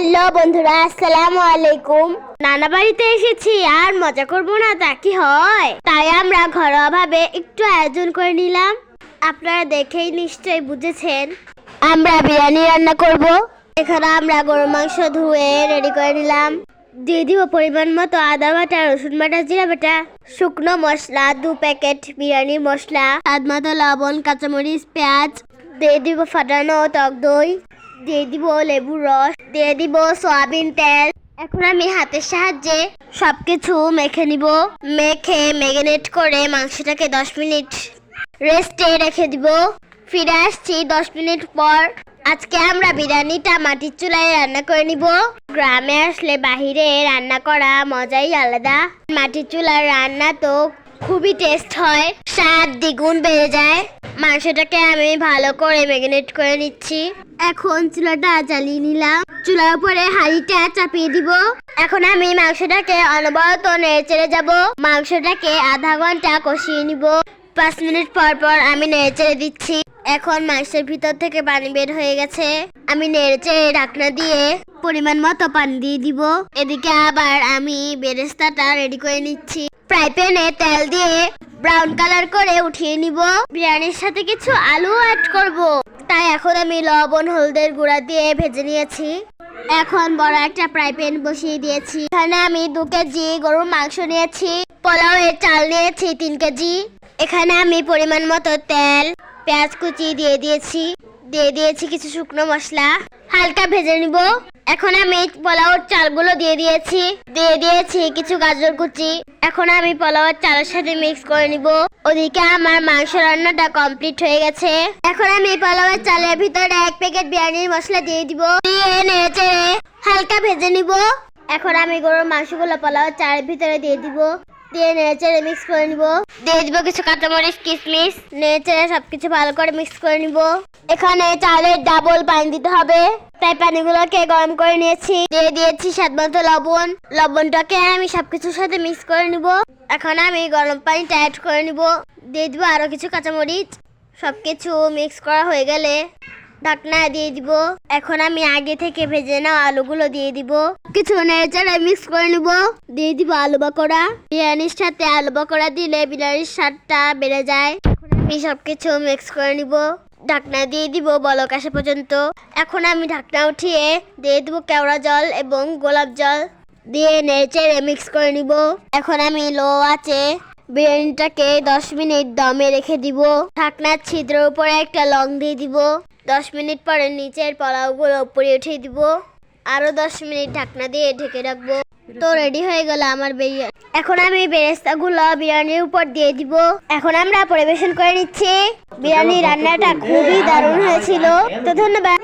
Hello বন্ধুরা, আসসালামু আলাইকুম। নানা বাড়িতে এসেছি, আর মজা করব না তা কি হয়? তাই আমরা ঘরোয়াভাবে একটু আয়োজন করে নিলাম। আপনারা দেখেই নিশ্চয়ই বুঝেছেন। আমরা বিরিয়ানি রান্না করব। এখানে আমরা গরু মাংস ধুয়ে রেডি করে নিলাম। দিয়ে দিব পরিমাণ মতো আদা বাটা, রসুন বাটা, জিরা বাটা, শুকনো মশলা, দু প্যাকেট বিরিয়ানি মশলা, স্বাদ মতো লবণ, কাঁচামরিচ, পেঁয়াজ, দিয়ে দিব ফাটানো টক দই। দিয়ে দিব লেবুর রস, দিয়ে দিব সয়াবিন তেল। এখন আমি হাতের সাহায্যে সবকিছু মেখে নিব। মেখে ম্যাগনেট করে মাংসটাকে দশ মিনিট রেস্টে রেখে দিব। ফিরে আসছি দশ মিনিট পর। আজকে আমরা বিরিয়ানিটা মাটির চুলায় রান্না করে নিব। গ্রামে আসলে বাহিরে রান্না করা মজাই আলাদা। মাটির চুলার রান্না তো খুবই টেস্ট হয়, স্বাদ দ্বিগুণ বেড়ে যায়। মাংসটাকে আমি ভালো করে ম্যাগনেট করে নিচ্ছি। এখন চুলাটা জ্বালিয়ে নিলাম। চুলার উপরে হাঁড়িটা চাপিয়ে দিব। এখন আমি মাংসটাকে অনবরত নেড়ে চেড়ে যাব। মাংসটাকে আধা ঘণ্টা কষিয়ে নিব। পাঁচ মিনিট পর পর আমি নেড়ে চেড়ে দিচ্ছি। এখন মাংসের ভিতর থেকে পানি বের হয়ে গেছে। আমি নেড়ে চেড়ে ঢাকনা দিয়ে পরিমাণ মতো পানি দিয়ে দিব। এদিকে আবার আমি বেরেস্তাটা রেডি করে নিচ্ছি। ফ্রাই প্যানে তেল দিয়ে ব্রাউন কালার করে উঠিয়ে নিব। বিরিয়ানির সাথে কিছু আলু অ্যাড করব। তাই এখন আমি লবণ, হলদের গুঁড়া দিয়ে ভেজে নিয়েছি। এখন বড় একটা ফ্রাই প্যান বসিয়ে দিয়েছি। এখানে আমি দু কেজি গরুর মাংস নিয়েছি পোলাও এর চাল নিয়েছি তিন কেজি। এখানে আমি পরিমাণ মতো তেল, পেঁয়াজ কুচি দিয়ে দিয়েছি। দিয়ে দিয়েছি কিছু শুকনো মশলা। হালকা ভেজে নিব। এখন আমি পোলাওর চালগুলো দিয়ে দিয়েছি। দিয়ে দিয়েছি কিছু গাজর কুচি। এখন আমি পোলাওর চালের সাথে মিক্স করে নিব। ওদিকে আমার মাংস রান্নাটা কমপ্লিট হয়ে গেছে। এখন আমি পোলাওয়ের চালের ভিতরে এক প্যাকেট বিরিয়ানির মশলা দিয়ে দিব। দিয়ে নেড়ে হালকা ভেজে নিব। এখন আমি গরুর মাংসগুলো পোলাওয়ের চালের ভিতরে দিয়ে দিব। দিয়ে নেড়ে মিক্স করে নিব। দিয়ে দিব কিছু কাঁচামরিচ কিশমিশ নেড়ে সবকিছু ভালো করে মিক্স করে নিব। এখানে চালের ডাবল পানি দিতে হবে। তাই পানিগুলোকে গরম করে নিয়েছি। দিয়ে দিয়েছি স্বাদ মতো লবণ। লবণটাকে আমি সবকিছুর সাথে মিক্স করে নিব। এখন আমি গরম পানিটা অ্যাড করে নিব। দিয়ে দিব আরও কিছু কাঁচামরিচ। সবকিছু মিক্স করা হয়ে গেলে ঢাকনা দিয়ে দিব। এখন আমি আগে থেকে ভেজে নেওয়া আলুগুলো দিয়ে দিব। কিছু নেড়ে মিক্স করে নিব। দিয়ে দিব আলু বাকোড়া বিরিয়ানির সাথে আলু বাকোড়া দিলে বিরিয়ানির স্বাদটা বেড়ে যায়। এখন আমি সবকিছু মিক্স করে নিব। ঢাকনা দিয়ে দিব বলক আসা পর্যন্ত। এখন আমি ঢাকনা উঠিয়ে দিয়ে দিব কেওড়া জল এবং গোলাপ জল। দিয়ে নেড়ে মিক্স করে নিব। এখন আমি লো আছে বিরিয়ানিটাকে দশ মিনিট দমে রেখে দিব। ঢাকনার ছিদ্রের উপরে একটা লং দিয়ে দিব। দশ মিনিট পরে নিচের পোলাওগুলো উপরে উঠিয়ে দিব। আরও দশ মিনিট ঢাকনা দিয়ে ঢেকে রাখব। তো রেডি হয়ে গেল আমার বিরিয়ানি। এখন আমি বেরেস্তাগুলো বিরিয়ানির উপর দিয়ে দিব। এখন আমরা পরিবেশন করে নিচ্ছি। বিরিয়ানি রান্নাটা খুবই দারুণ হয়েছিল। তো ধন্যবাদ।